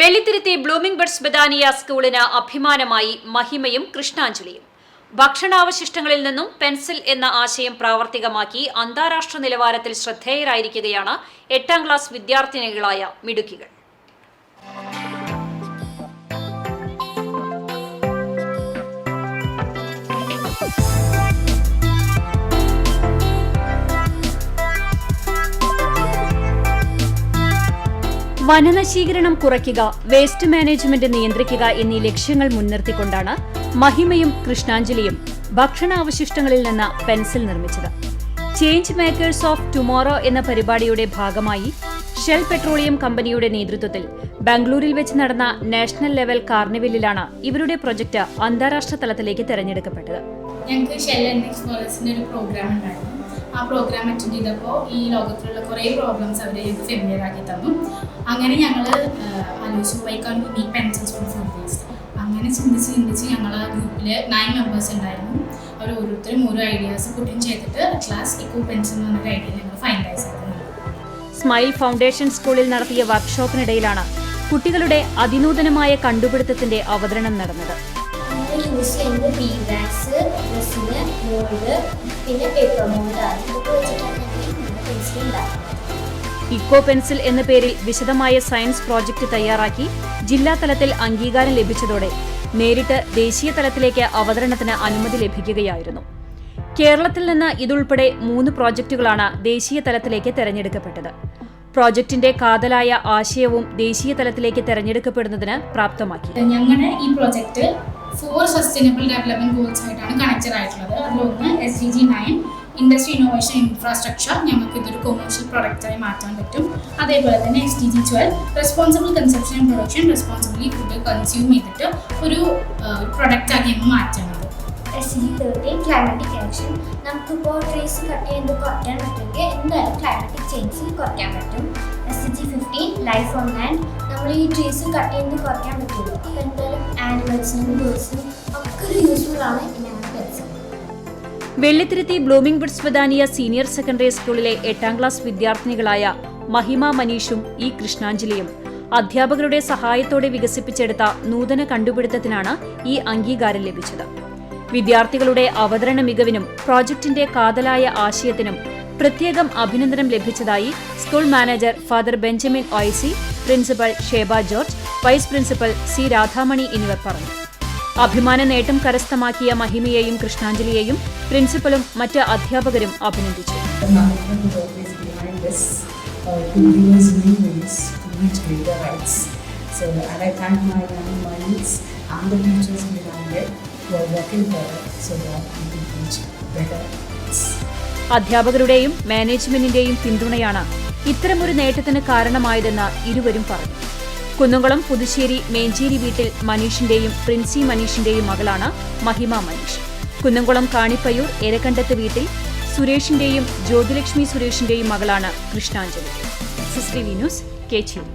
Vellithiruthi blooming buds Badania സ്കൂളിന് അഭിമാനമായി മഹിമയും കൃഷ്ണാഞ്ജലിയും. ഭക്ഷണാവശിഷ്ടങ്ങളിൽ നിന്നും പെൻസിൽ എന്ന ആശയം പ്രാവർത്തികമാക്കി അന്താരാഷ്ട്ര നിലവാരത്തിൽ ശ്രദ്ധേയരായിരിക്കുകയാണ് എട്ടാം ക്ലാസ് വിദ്യാർത്ഥിനികളായ മിടുക്കികൾ. വനനശീകരണം കുറയ്ക്കുക വേസ്റ്റ് മാനേജ്മെന്റ് നിയന്ത്രിക്കുക എന്നീ ലക്ഷ്യങ്ങൾ മുൻനിർത്തിക്കൊണ്ടാണ് മഹിമയും കൃഷ്ണാഞ്ജലിയും ഭക്ഷണാവശിഷ്ടങ്ങളിൽ നിന്ന് പെൻസിൽ നിർമ്മിച്ചത്. ചേഞ്ച് മേക്കേഴ്സ് ഓഫ് ടുമോറോ എന്ന പരിപാടിയുടെ ഭാഗമായി ഷെൽ പെട്രോളിയം കമ്പനിയുടെ നേതൃത്വത്തിൽ ബാംഗ്ലൂരിൽ വെച്ച് നടന്ന നാഷണൽ ലെവൽ കാർണിവലിലാണ് ഇവരുടെ പ്രൊജക്ട് അന്താരാഷ്ട്ര തലത്തിലേക്ക് തെരഞ്ഞെടുക്കപ്പെട്ടത്. ഞങ്ങൾക്ക് ഷെൽ ഒരു പ്രോഗ്രാം ഉണ്ടായിരുന്നു. ആ പ്രോഗ്രാം അറ്റൻഡ് ചെയ്തപ്പോൾ ഈ ലോകത്തിലുള്ള കുറേ പ്രോബ്ലംസ് അവരെ ഫെമിലിയർ ആക്കി തന്നു. അങ്ങനെ ഞങ്ങൾ ആലോചിച്ചു വൈക്കാൻ ഫ്രം ഫുഡ് വേസ്റ്റ് അങ്ങനെ ചിന്തിച്ച് ചിന്തിച്ച് ഞങ്ങൾ ആ ഗ്രൂപ്പിൽ നയൻ മെമ്പേഴ്സ് ഉണ്ടായിരുന്നു. അവർ ഓരോരുത്തരും ഓരോ ഐഡിയാസ് പുട്ടിൻ ചെയ്തിട്ട് ക്ലാസ് ഇക്കോ പെൻസിൽ എന്ന് പറഞ്ഞൊരു ഐഡിയ ഞങ്ങൾ ഫൈനലൈസ് ആയിരുന്നു സ്മൈൽ ഫൗണ്ടേഷൻ സ്കൂളിൽ നടത്തിയ വർക്ക്ഷോപ്പിനിടയിലാണ് കുട്ടികളുടെ അതിനൂതനമായ കണ്ടുപിടുത്തത്തിന്റെ അവതരണം നടന്നത്. നമ്മൾ യൂസ് ചെയ്യുന്നത് ബീ വാക്സ് ഡ്രസ്സിന് മോൾഡ് പിന്നെ പേപ്പർ മോൾഡാണ് ഇതൊക്കെ വെച്ചിട്ടാണ് പെൻസിൽ ഉണ്ടാക്കുന്നത്. ഇക്കോ പെൻസിൽ എന്ന പേരിൽ വിശദമായ സയൻസ് പ്രോജക്റ്റ് തയ്യാറാക്കി ജില്ലാ തലത്തിൽ അംഗീകാരം ലഭിച്ചതോടെ നേരിട്ട് ദേശീയ തലത്തിലേക്ക് അവതരണത്തിന് അനുമതി ലഭിക്കുകയായിരുന്നു. കേരളത്തിൽ നിന്ന് ഇതുൾപ്പെടെ മൂന്ന് പ്രോജക്റ്റുകളാണ് ദേശീയ തലത്തിലേക്ക് തെരഞ്ഞെടുക്കപ്പെട്ടത്. പ്രോജക്റ്റിന്റെ കാതലായ ആശയവും ദേശീയ തലത്തിലേക്ക് തെരഞ്ഞെടുക്കപ്പെടുന്നതിന് പ്രാപ്തമാക്കി. ഞങ്ങളുടെ ഈ project for sustainable development goals ആയിട്ടാണ് കണക്റ്റഡ് ആയിട്ടുള്ളത്. അതിലൊന്ന് S D G nine industry innovation infrastructure ഞങ്ങൾക്ക് ഇതൊരു കൊമേഴ്ഷ്യൽ പ്രൊഡക്റ്റായി മാറ്റാൻ പറ്റും. അതേപോലെ തന്നെ S D G twelve responsible consumption and production responsibly food consume ചെയ്തിട്ട് ഒരു പ്രൊഡക്റ്റാക്കി ഞങ്ങൾ മാറ്റുന്നത് S G thirteen climatic action നമുക്കിപ്പോൾ ട്രീസ് കട്ട് ചെയ്ത് കുറയ്ക്കാൻ പറ്റുമെങ്കിൽ എന്തായാലും ക്ലൈമാറ്റിക് ചേഞ്ച് കുറയ്ക്കാൻ പറ്റും. S G fifteen life on land നമ്മൾ ഈ ട്രീസ് കട്ട് ചെയ്ത് കുറയ്ക്കാൻ പറ്റുള്ളൂ അപ്പോൾ എന്തായാലും ആനിമൽസിനും ബേഴ്സിനും ഒക്കെ ഒരു യൂസ്ഫുൾ ആണ്. വെള്ളിത്തിരുത്തി ബ്ലൂമിംഗ് വുഡ്സ് വദാനിയ സീനിയർ സെക്കൻഡറി സ്കൂളിലെ എട്ടാം ക്ലാസ് വിദ്യാർത്ഥിനികളായ മഹിമ മനീഷും ഇ കൃഷ്ണാഞ്ജലിയും അധ്യാപകരുടെ സഹായത്തോടെ വികസിപ്പിച്ചെടുത്ത നൂതന കണ്ടുപിടുത്തത്തിനാണ് ഈ അംഗീകാരം ലഭിച്ചത്. വിദ്യാർത്ഥികളുടെ അവതരണ മികവിനും പ്രോജക്ടിന്റെ കാതലായ ആശയത്തിനും പ്രത്യേകം അഭിനന്ദനം ലഭിച്ചതായി school manager father Benjamin Oisy principal Sheba George vice principal C Radhamani എന്നിവർ പറഞ്ഞു. അഭിമാന നേട്ടം കരസ്ഥമാക്കിയ മഹിമയെയും കൃഷ്ണാഞ്ജലിയെയും പ്രിൻസിപ്പലും മറ്റ് അധ്യാപകരും അഭിനന്ദിച്ചു. അധ്യാപകരുടെയും മാനേജ്മെന്റിന്റെയും പിന്തുണയാണ് ഇത്തരമൊരു നേട്ടത്തിന് കാരണമായതെന്ന് ഇരുവരും പറഞ്ഞു. കുന്നുംകുളം പുതുശ്ശേരി മേഞ്ചേരി വീട്ടിൽ മനീഷിന്റെയും പ്രിൻസി മനീഷിന്റെയും മകളാണ് മഹിമ മനീഷ്. കുന്നംകുളം കാണിപ്പയ്യൂർ എരക്കണ്ടത്ത് വീട്ടിൽ സുരേഷിന്റെയും ജ്യോതിലക്ഷ്മി സുരേഷിന്റെയും മകളാണ് കൃഷ്ണാഞ്ജലി. സിസ്രി വിനൂസ് കേച്ചേരി